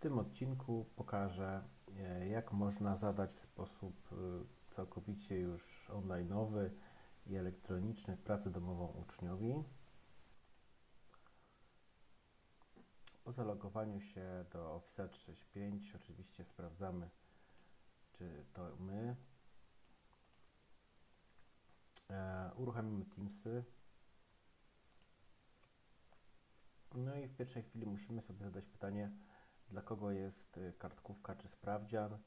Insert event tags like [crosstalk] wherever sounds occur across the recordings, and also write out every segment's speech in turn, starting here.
tym odcinku pokażę, e, jak można zadać w sposób e, całkowicie już online'owy i elektroniczny pracę domową uczniowi. Po zalogowaniu się do Office 365 oczywiście sprawdzamy, czy to my. E, uruchomimy Teamsy. No i w pierwszej chwili musimy sobie zadać pytanie, dla kogo jest y, kartkówka czy sprawdzian.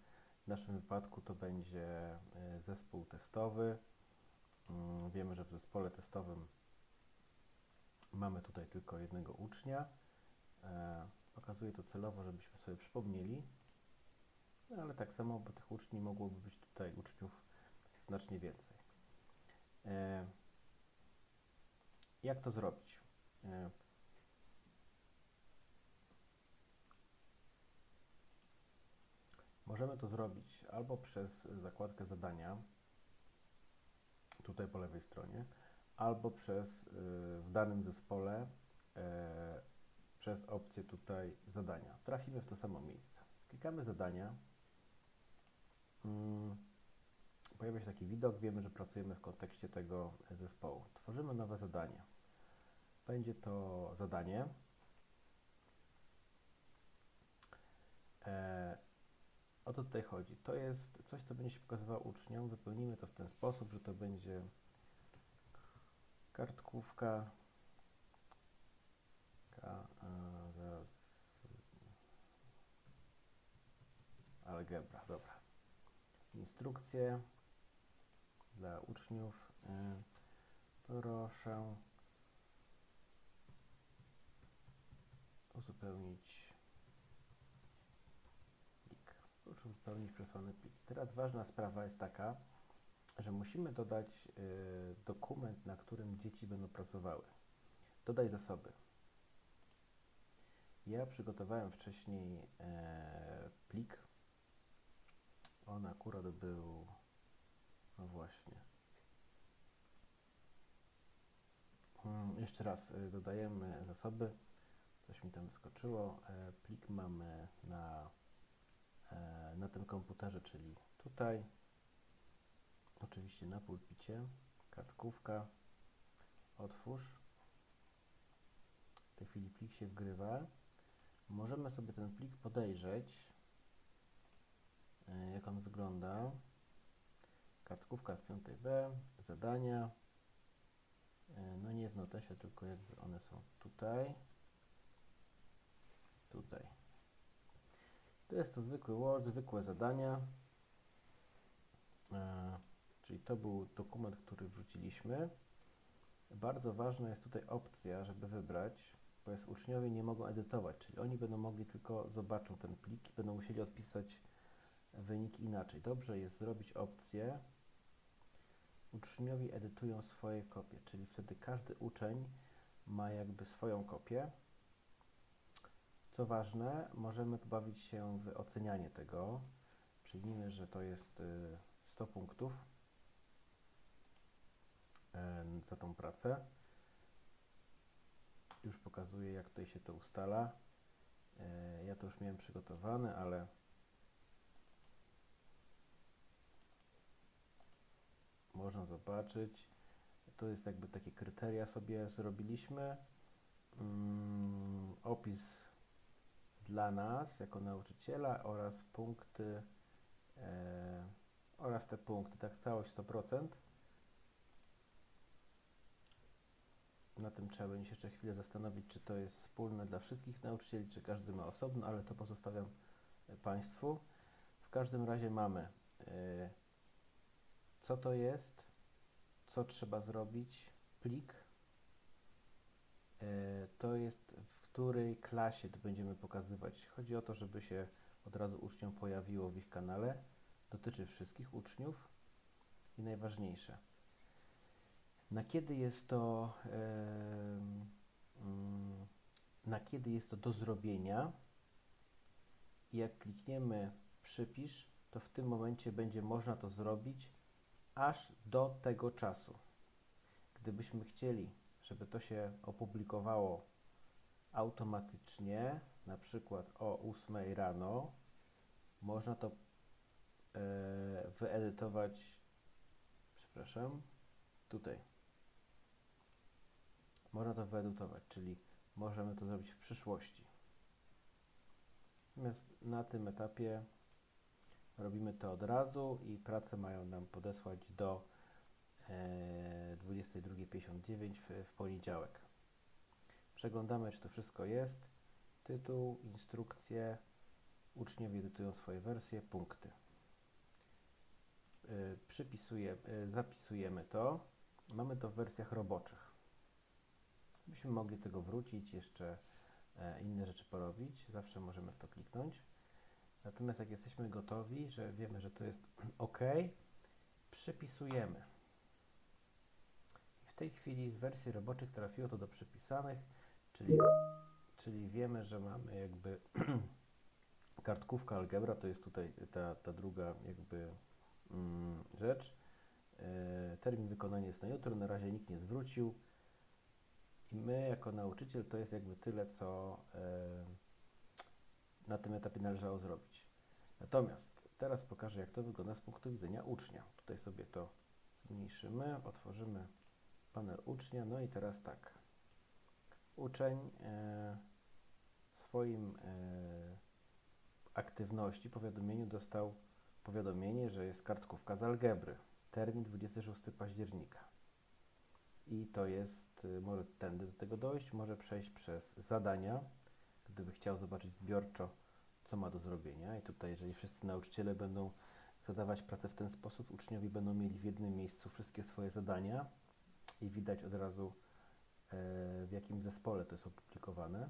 W naszym wypadku to będzie y, zespół testowy. Mm, Wiemy, że w zespole testowym mamy tutaj tylko jednego ucznia. E, Pokazuję to celowo, żebyśmy sobie przypomnieli. No ale tak samo, bo tych uczniów mogłoby być tutaj uczniów znacznie więcej. E, Jak to zrobić? E, Możemy to zrobić albo przez zakładkę zadania, tutaj po lewej stronie, albo przez y, w danym zespole e, przez opcję tutaj zadania. Trafimy w to samo miejsce. Klikamy zadania. Mm, Pojawia się taki widok, wiemy, że pracujemy w kontekście tego zespołu. Tworzymy nowe zadanie. Będzie to zadanie. O to tutaj chodzi. To jest coś, co będzie się pokazywało uczniom. Wypełnimy to w ten sposób, że to będzie kartkówka. Ka, a, zaraz. Algebra, dobra. Instrukcje dla uczniów. Y, Proszę uzupełnić plik. Proszę uzupełnić przesłany plik. Teraz ważna sprawa jest taka, że musimy dodać y, dokument, na którym dzieci będą pracowały. Dodaj zasoby. Ja przygotowałem wcześniej e, plik. On akurat był, no właśnie. Hmm, jeszcze raz y, dodajemy zasoby. Coś mi tam wyskoczyło. E, plik mamy na na tym komputerze, czyli tutaj, oczywiście na pulpicie, kartkówka, otwórz. W tej chwili plik się wgrywa. Możemy sobie ten plik podejrzeć, e, jak on wygląda. Kartkówka z 5B, zadania. E, No nie w notesie, tylko jakby one są tutaj. Tutaj. To jest to zwykły Word, zwykłe zadania. E, czyli to był dokument, który wrzuciliśmy. Bardzo ważna jest tutaj opcja, żeby wybrać, bo jest uczniowie nie mogą edytować, czyli oni będą mogli tylko zobaczą ten plik i będą musieli odpisać wyniki inaczej. Dobrze jest zrobić opcję uczniowie edytują swoje kopie, czyli wtedy każdy uczeń ma jakby swoją kopię. Co ważne, możemy pobawić się w ocenianie tego. Przyjmijmy, że to jest y, 100 punktów e, za tą pracę. Już pokazuję, jak tutaj się to ustala. E, Ja to już miałem przygotowane, ale można zobaczyć. To jest jakby takie kryteria sobie zrobiliśmy. Mm, opis dla nas jako nauczyciela oraz punkty e, oraz te punkty, tak całość 100%. Na tym trzeba będzie się jeszcze chwilę zastanowić, czy to jest wspólne dla wszystkich nauczycieli, czy każdy ma osobno, ale to pozostawiam e, Państwu. W każdym razie mamy e, co to jest, co trzeba zrobić, plik, e, to jest której klasie to będziemy pokazywać. Chodzi o to, żeby się od razu uczniom pojawiło w ich kanale. Dotyczy wszystkich uczniów i najważniejsze. Na kiedy jest to mm, na kiedy jest to do zrobienia jak klikniemy przypisz, to w tym momencie będzie można to zrobić aż do tego czasu. Gdybyśmy chcieli, żeby to się opublikowało automatycznie, na przykład o 8 rano, można to e, wyedytować, przepraszam, tutaj. Można to wyedytować, czyli możemy to zrobić w przyszłości. Natomiast na tym etapie robimy to od razu i pracę mają nam podesłać do e, 22.59 w, w poniedziałek. Przeglądamy, czy to wszystko jest. Tytuł, instrukcje, uczniowie edytują swoje wersje, punkty. Y, Przypisuje, y, zapisujemy to. Mamy to w wersjach roboczych. Byśmy mogli tego wrócić, jeszcze e, inne rzeczy porobić. Zawsze możemy w to kliknąć. Natomiast jak jesteśmy gotowi, że wiemy, że to jest [clears throat] OK, przypisujemy. W tej chwili z wersji roboczych trafiło to do przypisanych, czyli, czyli wiemy, że mamy jakby [clears throat] kartkówka algebra, to jest tutaj ta, ta druga jakby mm, rzecz. E, termin wykonania jest na jutro, na razie nikt nie zwrócił. I my jako nauczyciel to jest jakby tyle, co e, na tym etapie należało zrobić. Natomiast teraz pokażę, jak to wygląda z punktu widzenia ucznia. Tutaj sobie to zmniejszymy, otworzymy panel ucznia, no i teraz tak. Uczeń e, swoim e, aktywności, powiadomieniu dostał powiadomienie, że jest kartkówka z algebry. Termin 26 października. I to jest, y, może tędy do tego dojść, może przejść przez zadania, gdyby chciał zobaczyć zbiorczo, co ma do zrobienia. I tutaj, jeżeli wszyscy nauczyciele będą zadawać pracę w ten sposób, uczniowie będą mieli w jednym miejscu wszystkie swoje zadania i widać od razu, e, w jakim zespole to jest opublikowane.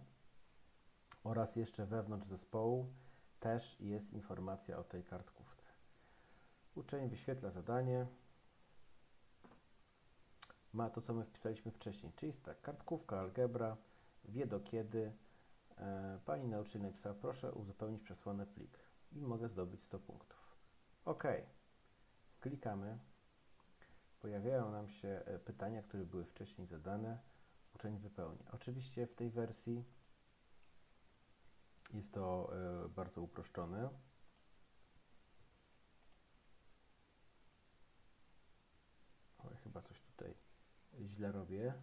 Oraz jeszcze wewnątrz zespołu też jest informacja o tej kartkówce. Uczeń wyświetla zadanie. Ma to, co my wpisaliśmy wcześniej, czyli jest tak, kartkówka, algebra, wie do kiedy. E, pani nauczyciel napisała, proszę uzupełnić przesłany plik i mogę zdobyć 100 punktów. OK. Klikamy. Pojawiają nam się e, pytania, które były wcześniej zadane. Uczeń wypełni. Oczywiście w tej wersji jest to e, bardzo uproszczone. Chyba coś tutaj źle robię.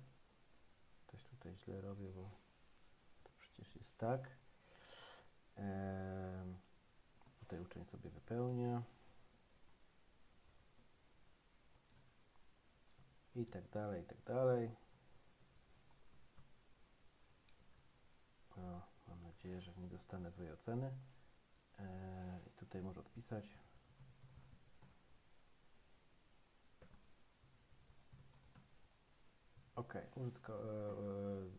Coś tutaj źle robię, bo to przecież jest tak. Em, tutaj uczeń sobie wypełnia. I tak dalej, i tak dalej. O, mam nadzieję, że nie dostanę złej oceny. E, I tutaj może odpisać. Ok, użytko, e, e,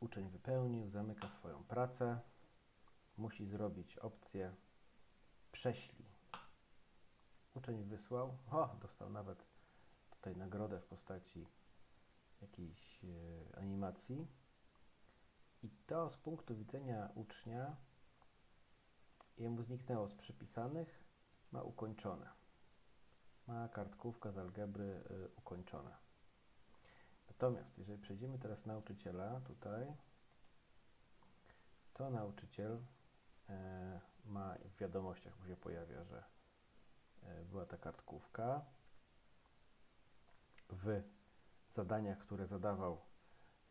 uczeń wypełnił, zamyka swoją pracę. Musi zrobić opcję prześlij. Uczeń wysłał. O, dostał nawet tutaj nagrodę w postaci jakiejś e, animacji. I to z punktu widzenia ucznia jemu zniknęło z przypisanych, ma ukończone. Ma kartkówka z algebry y, ukończona. Natomiast jeżeli przejdziemy teraz nauczyciela tutaj, to nauczyciel e, ma w wiadomościach mu się pojawia, że e, była ta kartkówka. W zadaniach, które zadawał,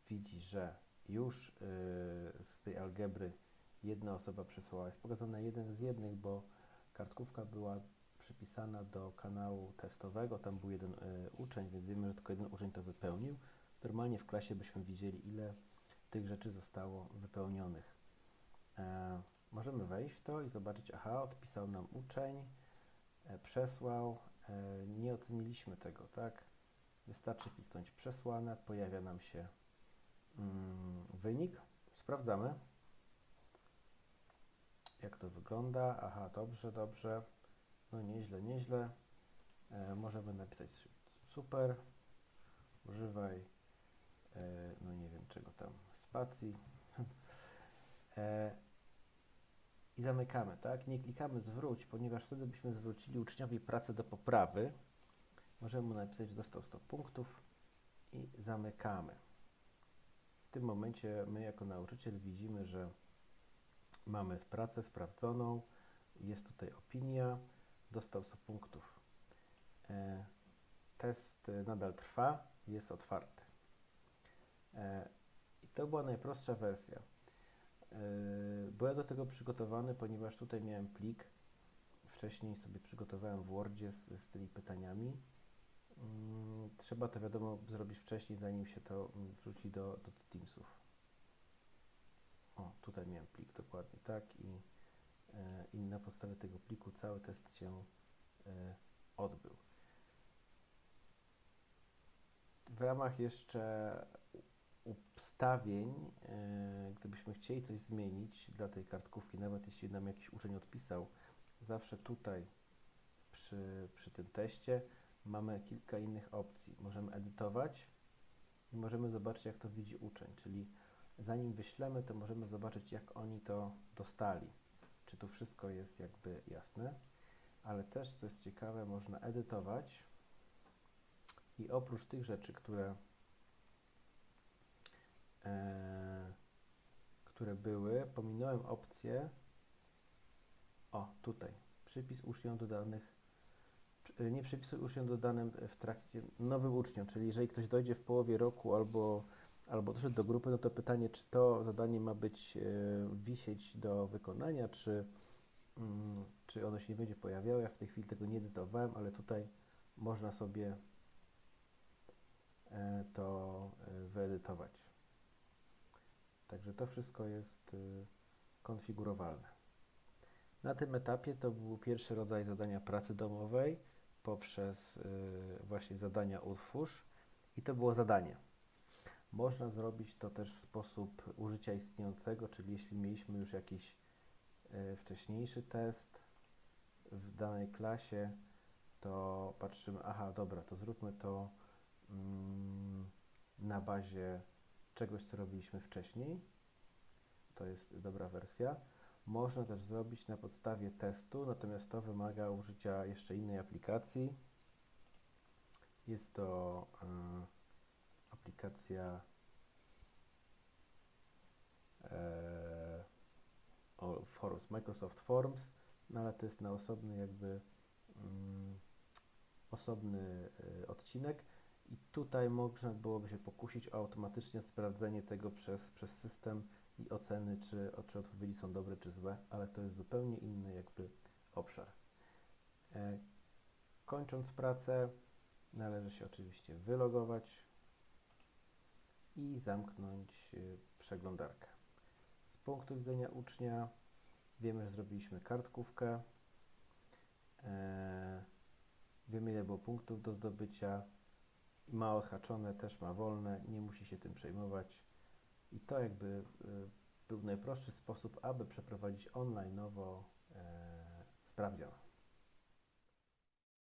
widzi, że już y, z tej algebry jedna osoba przesłała. Jest pokazane jeden z jednych, bo kartkówka była przypisana do kanału testowego, tam był jeden y, uczeń, więc wiemy, że tylko jeden uczeń to wypełnił. Normalnie w klasie byśmy widzieli, ile tych rzeczy zostało wypełnionych. E, możemy wejść w to i zobaczyć, aha, odpisał nam uczeń, e, przesłał, e, nie oceniliśmy tego, tak? Wystarczy kliknąć przesłane, pojawia nam się wynik. Sprawdzamy, jak to wygląda. Aha, dobrze, dobrze. No nieźle, nieźle. E, możemy napisać super. Używaj, e, no nie wiem czego tam, spacji. [laughs] e, I zamykamy, tak? Nie klikamy zwróć, ponieważ wtedy byśmy zwrócili uczniowi pracę do poprawy. Możemy napisać, że dostał 100 punktów i zamykamy. Tym momencie my jako nauczyciel widzimy, że Mamy pracę sprawdzoną, jest tutaj opinia, dostał 100 punktów. E, test e, nadal trwa, jest otwarty. E, I to była najprostsza wersja. Byłem do tego przygotowany, ponieważ tutaj miałem plik. Wcześniej sobie przygotowałem w Wordzie z, z tymi pytaniami. Mm, Trzeba to wiadomo zrobić wcześniej, zanim się to mm, wrzuci do, do Teamsów. O, tutaj miałem plik dokładnie tak i, e, i na podstawie tego pliku cały test się e, odbył. W ramach jeszcze ustawień, e, gdybyśmy chcieli coś zmienić dla tej kartkówki, nawet jeśli nam jakiś uczeń odpisał, zawsze tutaj przy, przy tym teście mamy kilka innych opcji. Możemy edytować i możemy zobaczyć, jak to widzi uczeń, czyli zanim wyślemy, to możemy zobaczyć, jak oni to dostali. Czy tu wszystko jest jakby jasne, ale też, co jest ciekawe, można edytować i oprócz tych rzeczy, które, e, które były, pominąłem opcję, o tutaj, przypis uczniom dodanych, przy- nie przypisuj uczniom dodanym w trakcie, nowym uczniom, czyli jeżeli ktoś dojdzie w połowie roku albo albo doszedł do grupy, no to pytanie, czy to zadanie ma być e, wisieć do wykonania, czy, mm, czy ono się nie będzie pojawiało. Ja w tej chwili tego nie edytowałem, ale tutaj można sobie e, to wyedytować. Także to wszystko jest konfigurowalne. Na tym etapie to był pierwszy rodzaj zadania pracy domowej poprzez e, właśnie zadania utwórz i to było zadanie. Można zrobić to też w sposób użycia istniejącego, czyli jeśli mieliśmy już jakiś e, wcześniejszy test w danej klasie, to patrzymy, aha, dobra, to zróbmy to mm, na bazie czegoś, co robiliśmy wcześniej. To jest dobra wersja. Można też zrobić na podstawie testu, natomiast to wymaga użycia jeszcze innej aplikacji. Jest to e, aplikacja e, o, Forms, Microsoft Forms, no ale to jest na osobny jakby mm, osobny e, odcinek i tutaj można byłoby się pokusić o automatyczne sprawdzenie tego przez, przez system i oceny, czy, czy odpowiedzi są dobre, czy złe, ale to jest zupełnie inny jakby obszar. E, kończąc pracę, należy się oczywiście wylogować i zamknąć y, przeglądarkę. Z punktu widzenia ucznia wiemy, że zrobiliśmy kartkówkę. E, wiemy, ile było punktów do zdobycia. Ma odhaczone, też ma wolne, nie musi się tym przejmować. I to jakby y, był najprostszy sposób, aby przeprowadzić online nowo e, sprawdzian.